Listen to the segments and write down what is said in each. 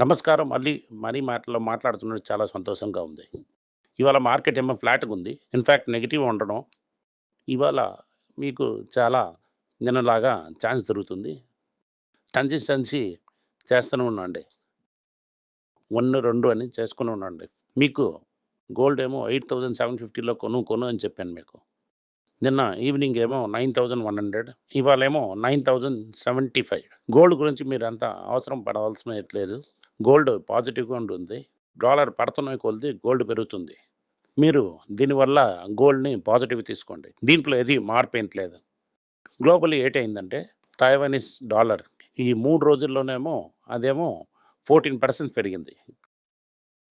నమస్కారం. మళ్ళీ మనీ మాటలో మాట్లాడుతున్నది చాలా సంతోషంగా ఉంది. ఇవాళ మార్కెట్ ఏమో ఫ్లాట్‌గా ఉంది. ఇన్ఫ్యాక్ట్ నెగెటివ్ ఉండడం. ఇవాళ మీకు చాలా నిన్నలాగా ఛాన్స్ దొరుకుతుంది. కన్సిస్టెన్సీ చేస్తూనే ఉండండి. 1, 2 అని చేసుకుని ఉండండి. మీకు గోల్డ్ ఏమో 8750లో కొను కొను అని చెప్పాను మీకు. నిన్న ఈవినింగ్ ఏమో నైన్ థౌజండ్ వన్ హండ్రెడ్ ఇవాళ ఏమో nine thousand seventy five gold గురించి మీరంత అవసరం పడవలసిన లేదు. గోల్డ్ పాజిటివ్‌గా ఉంటుంది. డాలర్ పడుతున్న కొలిది గోల్డ్ పెరుగుతుంది. మీరు దీనివల్ల గోల్డ్‌ని పాజిటివ్ తీసుకోండి. దీంట్లో ఏది మార్పేయట్లేదు లేదు. ఏటైందంటే ఏటయిందంటే తైవానీస్ డాలర్ ఈ మూడు రోజుల్లోనేమో అదేమో 14% పెరిగింది.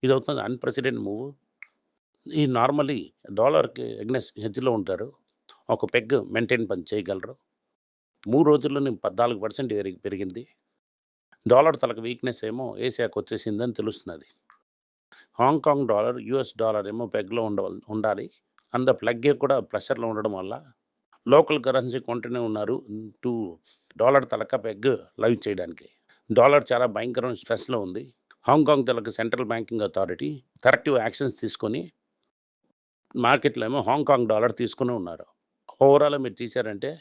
ఇది అవుతుంది అన్‌ప్రెసిడెంట్ మూవ్. ఈ నార్మలీ డాలర్‌కి ఎగ్నెస్ హెడ్జ్‌లో ఉంటారు. ఒక పెగ్ మెయింటైన్ పని చేయగలరు. మూడు రోజుల్లోనే 14% ఎరి పెరిగింది. డాలర్ తలకు వీక్‌నెస్ ఏమో ఏసియాకొచ్చేసిందని తెలుస్తున్నది. హాంకాంగ్ డాలర్, యూఎస్ డాలర్ ఏమో పెగ్‌లో ఉండ ఉండాలి. అంత ప్లగ్గే కూడా ప్రెషర్‌లో ఉండడం వల్ల లోకల్ కరెన్సీ కొంటూనే ఉన్నారు. టు డాలర్ తలక పెగ్ లైవ్ చేయడానికి. డాలర్ చాలా భయంకరమైన స్ట్రెస్‌లో ఉంది. హాంకాంగ్ తలక central banking authority corrective actions తీసుకొని మార్కెట్‌లో ఏమో హాంకాంగ్ డాలర్ తీసుకునే ఉన్నారు. ఓవరాల్ మీరు తీశారంటే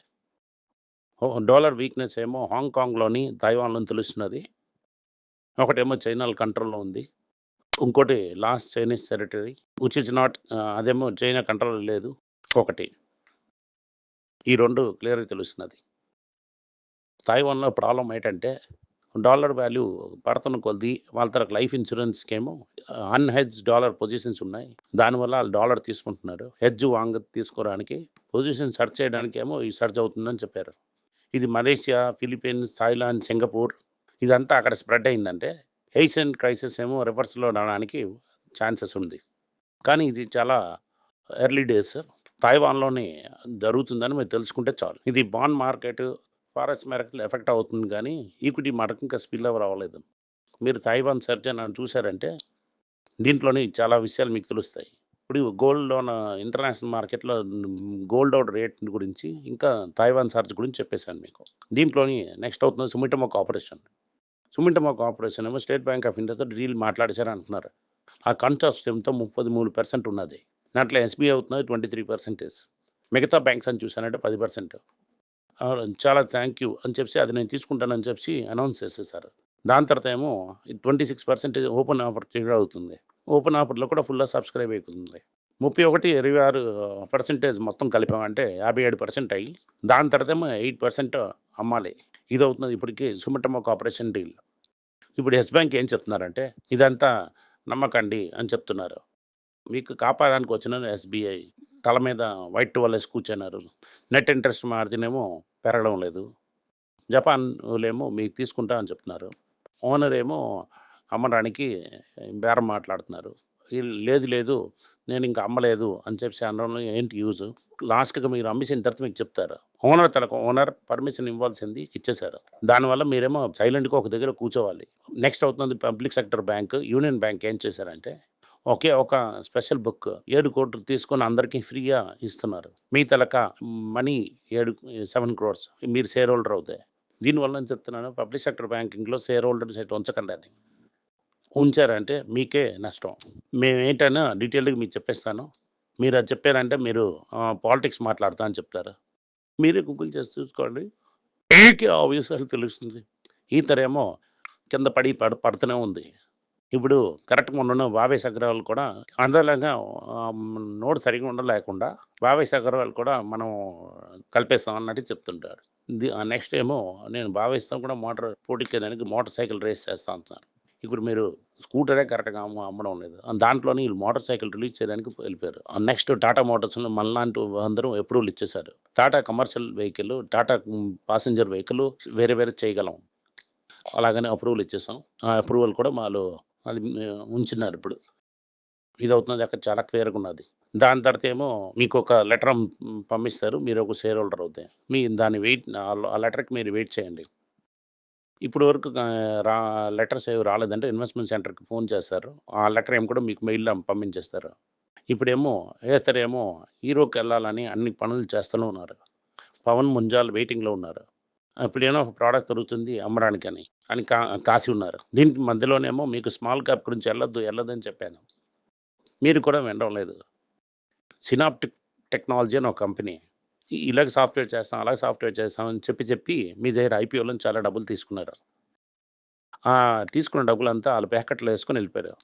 డాలర్ వీక్‌నెస్ ఏమో హాంకాంగ్‌లోని, తైవాన్‌లోని తెలుస్తున్నది. ఒకటేమో చైనాలో కంట్రోల్‌లో ఉంది. ఇంకోటి last Chinese territory which is not అదేమో చైనా కంట్రోల్ లేదు. ఒకటి. ఈ రెండు క్లియర్‌గా తెలుస్తున్నది. తైవాన్‌లో ప్రాబ్లమ్ ఏంటంటే డాలర్ వాల్యూ పడుతున్న కొద్ది వాళ్ళ తరకు లైఫ్ ఇన్సూరెన్స్కి ఏమో అన్హెడ్జ్ డాలర్ పొజిషన్స్ ఉన్నాయి. దానివల్ల వాళ్ళు డాలర్ తీసుకుంటున్నారు. హెడ్జ్ వాంగ్ తీసుకోవడానికి పొజిషన్ సెర్చ్ చేయడానికేమో ఈ సర్చ్ అవుతుందని చెప్పారు. ఇది మలేషియా, ఫిలిప్పీన్స్, థాయిలాండ్, సింగపూర్ ఇదంతా అక్కడ స్ప్రెడ్ అయిందంటే ఏషియన్ క్రైసిస్ ఏమో రివర్స్‌లో రావడానికి ఛాన్సెస్ ఉంది. కానీ ఇది చాలా ఎర్లీ డేస్. తైవాన్‌లోనే జరుగుతుందని మీరు తెలుసుకుంటే చాలు. ఇది బాండ్ మార్కెట్, ఫారెస్ట్ మార్కెట్‌లో ఎఫెక్ట్ అవుతుంది కానీ ఈక్విటీ మార్కెట్ ఇంకా స్పిల్ ఓవర్ అవ్వలేదు. మీరు తైవాన్ సర్జన్ అని చూసారంటే దీంట్లోని చాలా విషయాలు మీకు తెలుస్తాయి. ఇప్పుడు గోల్డ్ లోన్ ఇంటర్నేషనల్ మార్కెట్‌లో గోల్డ్ అవుట్ రేట్ గురించి ఇంకా తైవాన్ సర్జ్ గురించి చెప్పేసాను మీకు. దీంట్లోని నెక్స్ట్ అవుతుంది సుమిటమో కార్పొరేషన్. సుమిటమో కార్పొరేషన్ ఏమో స్టేట్ బ్యాంక్ ఆఫ్ ఇండియాతో డీల్ మాట్లాడేశారు అంటున్నారు. ఆ కంట్రాస్ ముప్పై మూడు పర్సెంట్ ఉన్నది. దాంట్లో ఎస్‌బీఐ అవుతున్నది 23% మిగతా బ్యాంక్స్ అని చూసానంటే పది పర్సెంట్ చాలా థ్యాంక్ యూ అని చెప్పి అది నేను తీసుకుంటానని చెప్పి అనౌన్స్ చేసేసారు. దాని తర్వాత ఏమో 26% ఓపెన్ ఆఫర్ అవుతుంది. ఓపెన్ ఆఫర్‌లో కూడా ఫుల్‌గా సబ్స్క్రైబ్ అవుతుంది ముప్పై ఒకటి ఇరవై ఆరు పర్సెంటేజ్ మొత్తం కలిపామంటే 57% అయ్యి దాని తర్వాత ఏమో ఎయిట్ పర్సెంట్ అమ్మాలి. ఇది అవుతుంది ఇప్పటికి సుమిటోమో కార్పొరేషన్ డీల్. ఇప్పుడు ఎస్ బ్యాంక్ ఏం చెప్తున్నారంటే ఇదంతా నమ్మకండి అని చెప్తున్నారు. మీకు కాపాడడానికి వచ్చిన ఎస్‌బీఐ తల మీద వైట్ టవలేసి కూర్చున్నారు. నెట్ ఇంట్రెస్ట్ మార్జిన్ ఏమో పెరగడం లేదు. జపాన్ మీకు తీసుకుంటా అని చెప్తున్నారు. ఓనర్ ఏమో అమ్మడానికి బేరం మాట్లాడుతున్నారు. లేదు లేదు నేను ఇంకా అమ్మలేదు అని చెప్పి అనడం ఏంటి యూజ్? లాస్ట్గా మీరు అమ్మేసిన తర్వాత మీకు చెప్తారు. ఓనర్ తలకు ఓనర్ పర్మిషన్ ఇవ్వాల్సింది ఇచ్చేశారు దానివల్ల మీరేమో సైలెంట్‌గా ఒక దగ్గర కూర్చోవాలి. నెక్స్ట్ అవుతుంది public sector bank, Union Bank ఏం చేశారంటే ఒకే ఒక స్పెషల్ బుక్ ఏడు కోట్లు తీసుకొని అందరికీ ఫ్రీగా ఇస్తున్నారు. మీ తలక మనీ ఏడు సెవెన్ క్రోర్స్ మీరు షేర్ హోల్డర్ అవుతాయి దీనివల్ల నేను చెప్తున్నాను పబ్లిక్ సెక్టర్ బ్యాంకింగ్‌లో షేర్ హోల్డర్స్ సైట్ ఉంచకండి అది ఉంచారంటే మీకే నష్టం. మేమేంటన్నా డీటెయిల్డ్‌గా మీకు చెప్పేస్తాను. మీరు అది చెప్పారంటే మీరు పాలిటిక్స్ మాట్లాడతా అని చెప్తారు. మీరే గూగుల్ చేసి చూసుకోండి. ఏకే ఆ విషయాలు తెలుస్తుంది. ఈతరేమో కింద పడి పడ పడుతూనే ఉంది. ఇప్పుడు కరెక్ట్ మొన్న భావేష్ అగ్రవాల్ కూడా అందరిలాగా నోడు సరిగ్గా ఉండలేకుండా భావేష్ అగ్రవాల్ కూడా మనం కలిపేస్తాం అన్నట్టు చెప్తుంటారు. నెక్స్ట్ ఏమో నేను భావిస్తాం కూడా మోటార్ పోటీకి మోటార్ సైకిల్ రేస్ చేస్తా అంటున్నాను ఇప్పుడు మీరు స్కూటరే కరెక్ట్‌గా అమ్మ అమ్మడం లేదు. దాంట్లోని వీళ్ళు మోటార్ సైకిల్ రిలీజ్ చేయడానికి వెళ్ళిపోయారు. నెక్స్ట్ టాటా మోటార్స్‌లో మనలాంటి అందరూ అప్రూవల్ ఇచ్చేసారు. Tata commercial vehicle, Tata passenger vehicle వేరే వేరే చేయగలం. అలాగనే అప్రూవల్ ఇచ్చేసాం. ఆ అప్రూవల్ కూడా మాలో అది ఉంచినారు ఇప్పుడు ఇది అవుతున్నది అక్కడ చాలా క్లియర్‌గా ఉన్నది. దాని తర్వాత ఏమో మీకొక లెటర్ పంపిస్తారు. మీరు ఒక షేర్ హోల్డర్ అవుతాయి మీ దాన్ని వెయిట్ ఆ లెటర్‌కి మీరు వెయిట్ చేయండి. ఇప్పటి వరకు రా లెటర్స్ ఏవి రాలేదంటే ఇన్వెస్ట్‌మెంట్ సెంటర్‌కి ఫోన్ చేస్తారు. ఆ లెటర్ ఏమి కూడా మీకు మెయిల్‌లో పంపించేస్తారు. ఇప్పుడేమో వేస్తారేమో హీరోకి వెళ్ళాలని అన్ని పనులు చేస్తూనే ఉన్నారు. పవన్ ముంజాల్ వెయిటింగ్‌లో ఉన్నారు. ఇప్పుడేమో ఒక ప్రోడక్ట్ దొరుకుతుంది అమ్మడానికి అని కా కాసి ఉన్నారు దీనికి మధ్యలోనేమో మీకు స్మాల్ క్యాప్ గురించి వెళ్ళొద్దు వెళ్ళొద్దని చెప్పాను మీరు కూడా వినడం లేదు సినాప్టిక్ టెక్నాలజీ అని ఒక కంపెనీ ఇలాగ సాఫ్ట్వేర్ చేస్తాం అలాగే సాఫ్ట్వేర్ చేస్తాం అని చెప్పి చెప్పి మీ దగ్గర ఐపీఓలో చాలా డబ్బులు తీసుకున్నారు. ఆ! తీసుకున్న డబ్బులంతా వాళ్ళు ప్యాకెట్లో వేసుకొని వెళ్ళిపోయారు.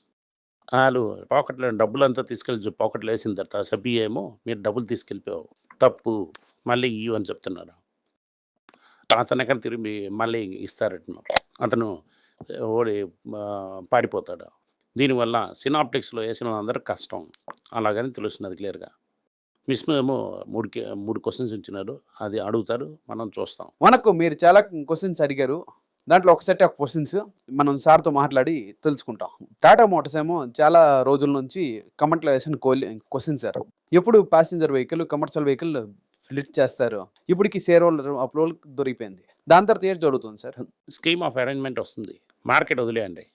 వాళ్ళు పాకెట్లో డబ్బులంతా తీసుకెళ్ళి పాకెట్లో వేసిన తర్వాత సభ్య ఏమో మీరు డబ్బులు తీసుకెళ్ళిపోయావు తప్పు మళ్ళీ ఇయ్యు అని చెప్తున్నారు. అతను తిరిగి మళ్ళీ ఇస్తారట అతను ఓడి పాడిపోతాడు దీనివల్ల సినాప్టిక్స్లో వేసిన వాళ్ళందరూ కష్టం. అలాగని తెలుస్తున్నది క్లియర్గా. ఏమో మూడు మూడు క్వశ్చన్స్ ఇచ్చినారు. అది అడుగుతారు మనం చూస్తాం. మనకు మీరు చాలా క్వశ్చన్స్ అడిగారు. దాంట్లో ఒక సెట్ ఆఫ్ క్వశ్చన్స్ మనం సార్తో మాట్లాడి తెలుసుకుంటాం. టాటా మోటార్స్ ఏమో చాలా రోజుల నుంచి కమెంట్లో వేసిన క్వశ్చన్ సార్. ఎప్పుడు ప్యాసింజర్ వెహికల్ కమర్షియల్ వెహికల్ ఫ్లిట్ చేస్తారు. ఇప్పటికి షేర్ హోల్డర్ అప్రూవల్ దొరికిపోయింది. దాని తర్వాత ఏం జరుగుతుంది సార్? స్కీమ్ ఆఫ్ అరేంజ్మెంట్ వస్తుంది. మార్కెట్ వదిలేయండి.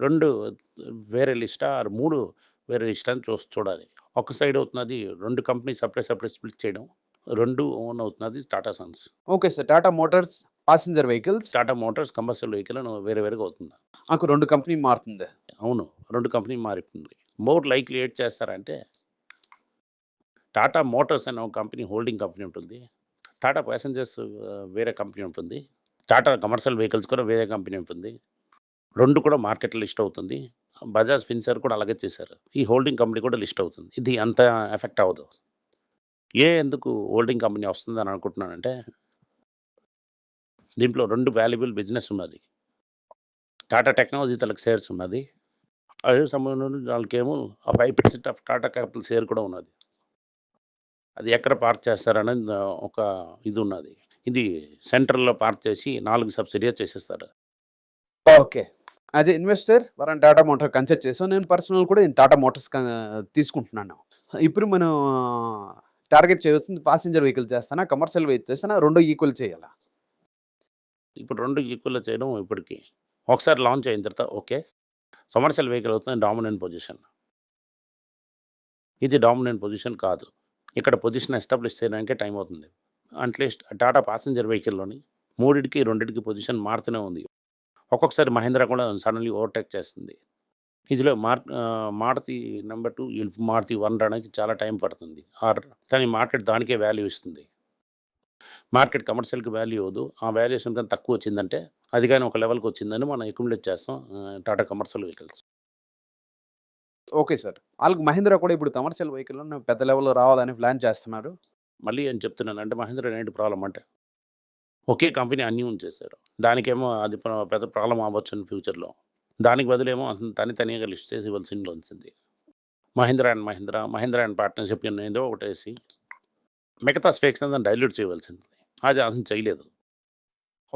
రెండు వేరే లిస్టా ఆర్ మూడు వేరే లిస్ట్ అని చూ చూడాలి. ఒక సైడ్ అవుతున్నది రెండు కంపెనీ సపరేట్ సపరేట్ స్ప్లిట్ చేయడం రెండు ఓన్ అవుతున్నది Tata sons. Okay sir. Tata motors passenger vehicles. Tata motors commercial vehicle అని వేరే వేరేగా అవుతుంది. నాకు రెండు కంపెనీ మారుతుంది. అవును రెండు కంపెనీ మారిపోయింది మోర్ లైక్లీ ఏడ్ చేస్తారంటే టాటా మోటార్స్ అనే ఒక కంపెనీ హోల్డింగ్ కంపెనీ ఉంటుంది. టాటా ప్యాసింజర్స్ వేరే కంపెనీ ఉంటుంది. టాటా కమర్షియల్ వెహికల్స్ కూడా వేరే కంపెనీ ఉంటుంది. రెండు కూడా మార్కెట్లో లిస్ట్ అవుతుంది. బజాజ్ ఫిన్సర్ కూడా అలాగే చేశారు. ఈ హోల్డింగ్ కంపెనీ కూడా లిస్ట్ అవుతుంది. ఇది అంత ఎఫెక్ట్ అవ్వదు. ఏ ఎందుకు హోల్డింగ్ కంపెనీ వస్తుందని అనుకుంటున్నానంటే దీంట్లో రెండు వాల్యుబుల్ బిజినెస్ ఉన్నది. టాటా టెక్నాలజీ తలకు షేర్స్ ఉన్నది. అదే సమయంలో వాళ్ళకేమో five percent of Tata capital share కూడా ఉన్నది. అది ఎక్కడ పార్క్ చేస్తారనేది ఒక ఇది ఉన్నది. ఇది సెంట్రల్లో పార్క్ చేసి నాలుగు సబ్సిడీగా చేసేస్తారు. ఓకే. యాజ్ ఎ ఇన్వెస్టర్ వరం టాటా మోటార్ కన్సల్ట్ చేసాం నేను పర్సనల్ కూడా నేను టాటా మోటార్స్ తీసుకుంటున్నాను ఇప్పుడు మనం టార్గెట్ చేయవలసింది ప్యాసింజర్ వెహికల్ చేస్తానా కమర్షియల్ వెహికల్ చేస్తానా రెండు ఈక్వల్ చేయాలా? ఇప్పుడు రెండు ఈక్వల్ చేయడం ఇప్పటికి. ఒకసారి లాంచ్ అయిన తర్వాత ఓకే. కమర్షియల్ వెహికల్ అవుతుంది డామినెంట్ పొజిషన్ ఇది డామినెంట్ పొజిషన్ కాదు. ఇక్కడ పొజిషన్ ఎస్టాబ్లిష్ చేయడానికే టైం అవుతుంది. అట్లీస్ట్ టాటా ప్యాసింజర్ వెహికల్లోని మూడింటికి రెండింటికి పొజిషన్ మారుతూనే ఉంది. ఒక్కొక్కసారి మహేంద్ర కూడా సడన్లీ ఓవర్టేక్ చేస్తుంది. ఇందులో మార్ Maruti number two Maruti one రావడానికి చాలా టైం పడుతుంది. ఆర్ కానీ మార్కెట్ దానికే వాల్యూ ఇస్తుంది. మార్కెట్ కమర్షియల్కి వాల్యూ అవ్వదు ఆ వాల్యుయేషన్ కన్నా తక్కువ వచ్చిందంటే అది కానీ ఒక లెవెల్కి వచ్చిందని మనం అక్యుములేట్ చేస్తాం. Tata commercial vehicles. Okay sir. వాళ్ళకి మహేంద్ర కూడా ఇప్పుడు కమర్షియల్ వెహికల్ పెద్ద లెవెల్లో రావాలని ప్లాన్ చేస్తున్నారు. మళ్ళీ ఏం చెప్తున్నాను అంటే మహేంద్ర ఏంటి ప్రాబ్లం అంటే ఒకే కంపెనీ అన్నీ ఉంచేశారు. దానికేమో అది పెద్ద ప్రాబ్లం అవ్వచ్చు ఫ్యూచర్లో. దానికి బదులేమో అతను తని తనిగా లిస్ట్ చేసి ఇవ్వాల్సింది వచ్చింది. Mahindra and Mahindra Mahindra and partnership ఏదో ఒకటేసి మిగతా స్టేక్స్ దాన్ని డైల్యూట్ చేయవలసింది. అది అసలు చేయలేదు.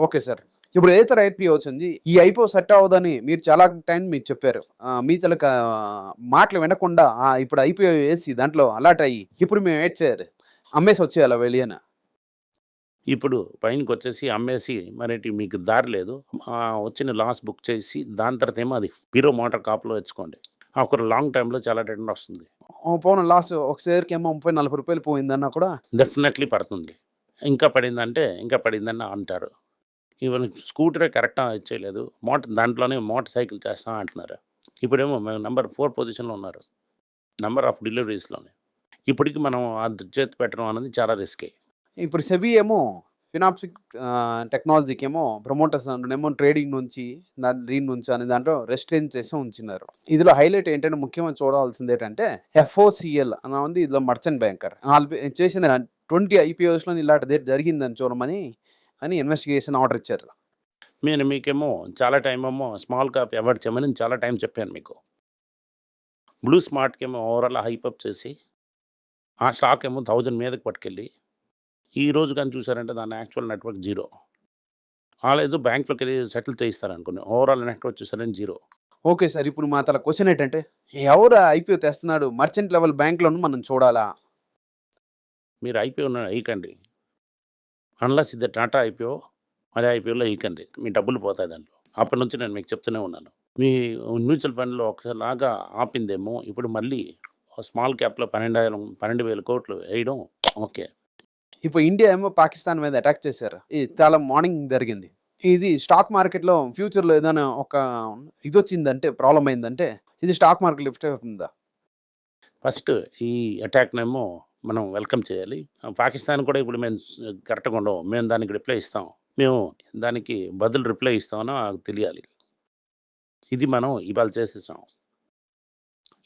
Okay sir. ఇప్పుడు ఏదైతే ఐపీఓ వచ్చింది ఈ ఐపీఓ సెట్ అవ్వదని మీరు చాలా టైం మీరు చెప్పారు. మీ తలక మాటలు వినకుండా ఇప్పుడు ఐపీఓ వేసి దాంట్లో అలాట్ అయ్యి ఇప్పుడు మేము ఏడ్ చేయాలి? అమ్మేసి వచ్చేయాలి వెళ్ళిన ఇప్పుడు పైనకి వచ్చేసి అమ్మేసి మరి మీకు దారి లేదు. ఆ వచ్చిన లాస్ బుక్ చేసి దాని తర్వాత ఏమో అది హీరో మోటార్ కాప్లో తెచ్చుకోండి ఒక లాంగ్ టైంలో చాలా రిటర్న్ వస్తుంది. పోను లాస్ ఒక షేర్కి ఏమో ముప్పై నలభై రూపాయలు పోయిందన్నా కూడా డెఫినెట్లీ పడుతుంది. ఇంకా పడిందంటే ఇంకా పడిందని అంటారు. ఈవెన్ స్కూటరే కరెక్ట్గా ఇచ్చేయలేదు. మోటార్ దాంట్లోనే మోటార్ సైకిల్ చేస్తాం అంటున్నారు. ఇప్పుడేమో మేము నెంబర్ ఫోర్ పొజిషన్లో ఉన్నారు. నెంబర్ ఆఫ్ డెలివరీస్లోనే. ఇప్పటికి మనం అది చేతి పెట్టడం అనేది చాలా రిస్కే. ఇప్పుడు సెబీ ఏమో ఫినాప్సిక్ టెక్నాలజీకి ఏమో ప్రమోటర్స్ ఏమో ట్రేడింగ్ నుంచి దాని దీని నుంచి అనే దాంట్లో రెస్ట్రెయిన్ చేసి ఉంచినారు. ఇందులో హైలైట్ ఏంటంటే ముఖ్యంగా చూడవలసింది ఏంటంటే ఎఫ్ఓసిఎల్ అని ఉంది ఇందులో మర్చెంట్ బ్యాంకర్. వాళ్ళు చేసింది ట్వంటీ ఐపీఓస్లో ఇలాంటిది జరిగిందని చూడమని అని ఇన్వెస్టిగేషన్ ఆర్డర్ ఇచ్చారు. నేను మీకేమో చాలా టైం ఏమో స్మాల్ క్యాప్ అవార్డ్ చేయమని చాలా టైం చెప్పాను మీకు. బ్లూ స్మార్ట్కి ఏమో ఓవరాల్ హైపప్ చేసి ఆ స్టాక్ ఏమో థౌజండ్ మీదకి పట్టుకెళ్ళి ఈ రోజు కానీ చూసారంటే దాని యాక్చువల్ నెట్వర్క్ జీరో లేదు బ్యాంక్లోకి వెళ్ళి సెటిల్ చేయిస్తారు అనుకోండి ఓవరాల్ నెట్వర్క్ చూసారని జీరో ఓకే సార్. ఇప్పుడు మా తల క్వశ్చన్ ఏంటంటే ఎవరు ఐపీఓ తెస్తున్నాడు? మర్చెంట్ లెవెల్ బ్యాంక్లోను మనం చూడాలా? మీరు ఐపీఓ వేయకండి అన్లస్ ఇది టాటా ఐపీఓ అదే ఐపీఓలో వేయకండి మీ డబ్బులు పోతాయి దాంట్లో. అప్పటి నుంచి నేను మీకు చెప్తూనే ఉన్నాను. మీ మ్యూచువల్ ఫండ్లో ఒకసారి లాగా ఆపిందేమో ఇప్పుడు మళ్ళీ స్మాల్ క్యాప్లో పన్నెండాయిరం పన్నెండు వేల కోట్లు వేయడం ఓకే. ఇప్పుడు ఇండియా ఏమో పాకిస్తాన్ మీద అటాక్ చేశారు ఇది చాలా మార్నింగ్ జరిగింది ఇది స్టాక్ మార్కెట్‌లో ఫ్యూచర్‌లో ఏదైనా ఒక ఇది వచ్చిందంటే ప్రాబ్లమ్ అయిందంటే ఇది స్టాక్ మార్కెట్ లిఫ్ట్ అవుతుందా? ఫస్ట్ ఈ అటాక్‌నేమో మనం వెల్కమ్ చేయాలి. పాకిస్తాన్ కూడా ఇప్పుడు మేము కరెక్ట్‌గా ఉండవు మేము దానికి రిప్లై ఇస్తాం. మేము దానికి బదులు రిప్లై ఇస్తామనో నాకు తెలియాలి. ఇది మనం ఇవాళ చేసేసాం.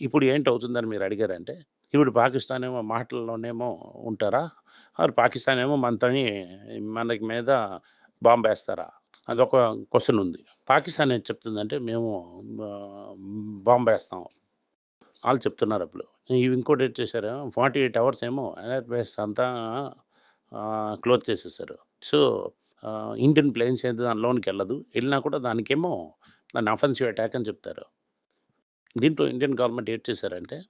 ఇప్పుడు ఏంటవుతుందని మీరు అడిగారంటే, ఇప్పుడు పాకిస్తాన్ ఏమో మాటల్లోనేమో ఉంటారా? పాకిస్తాన్ ఏమో మనతోని మనకి మీద బాంబేస్తారా? అదొక క్వశ్చన్ ఉంది. పాకిస్తాన్ ఏం చెప్తుందంటే మేము బాంబు బాంబేస్తాం. వాళ్ళు చెప్తున్నారు అప్పుడు. ఇవి ఇంకోటి ఏం చేశారు 48 అవర్స్ ఏమో ఎయిర్ బేస్ అంతా క్లోజ్ చేసేసారు. సో, ఇండియన్ ప్లేన్స్ అయితే దాని లోనికెళ్ళదు. వెళ్ళినా కూడా దానికేమో దాన్ని అఫెన్సివ్ అటాక్ అని చెప్తారు. దీంట్లో ఇండియన్ గవర్నమెంట్ ఏం చేశారంటే,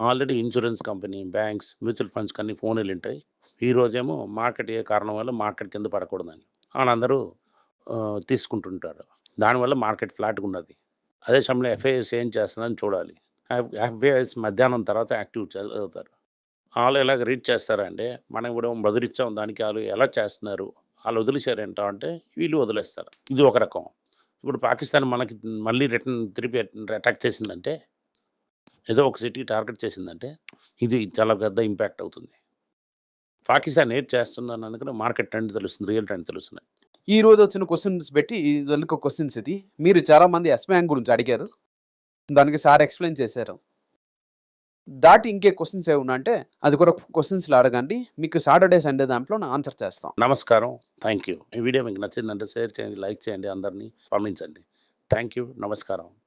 already insurance company, banks, mutual ఫండ్స్‌కి అన్ని ఈ రోజేమో మార్కెట్ ఏ కారణం వల్ల మార్కెట్ కింద పడకూడదని. వాళ్ళందరూ తీసుకుంటుంటారు. దానివల్ల మార్కెట్ ఫ్లాట్గా ఉన్నది అదే సమయంలో ఎఫ్ఐఎస్ ఏం చేస్తుందని చూడాలి. ఎఫ్ఐఎస్ మధ్యాహ్నం తర్వాత యాక్టివ్ చదువుతారు. వాళ్ళు ఎలాగ రీడ్ చేస్తారంటే, మనం ఇప్పుడు బెదిరిచ్చాం దానికి వాళ్ళు ఎలా చేస్తున్నారు? వాళ్ళు వదిలేసారేంటా అంటే, వీళ్ళు వదిలేస్తారు. ఇది ఒక రకం. ఇప్పుడు పాకిస్తాన్ మనకి మళ్ళీ రిటర్న్ తిరిగి అటాక్ చేసిందంటే, ఏదో ఒక సిటీ టార్గెట్ చేసిందంటే, ఇది చాలా పెద్ద ఇంపాక్ట్ అవుతుంది. పాకిస్తాన్ ఏటి చేస్తుందననుకుని మార్కెట్ ట్రెండ్ తెలుస్తుంది. రియల్ ట్రెండ్ తెలుస్తున్నాయి. ఈరోజు వచ్చిన క్వెషన్స్ పెట్టి ఇదొక క్వెషన్స్ ఇది. మీరు చాలా మంది బ్యాంక్ గురించి అడిగారు. దానికి సార్ ఎక్స్‌ప్లెయిన్ చేశారు. దాటి ఇంకే క్వెషన్స్ ఏమన్నా అంటే, అది కూడా క్వెషన్స్‌లో అడగండి. మీకు సాటర్‌డే, సండే దాంట్లో ఆన్సర్ చేస్తాం. నమస్కారం. Thank you. ఈ వీడియో మీకు నచ్చిందంటే షేర్ చేయండి, లైక్ చేయండి, అందరిని పంపించండి. Thank you. నమస్కారం.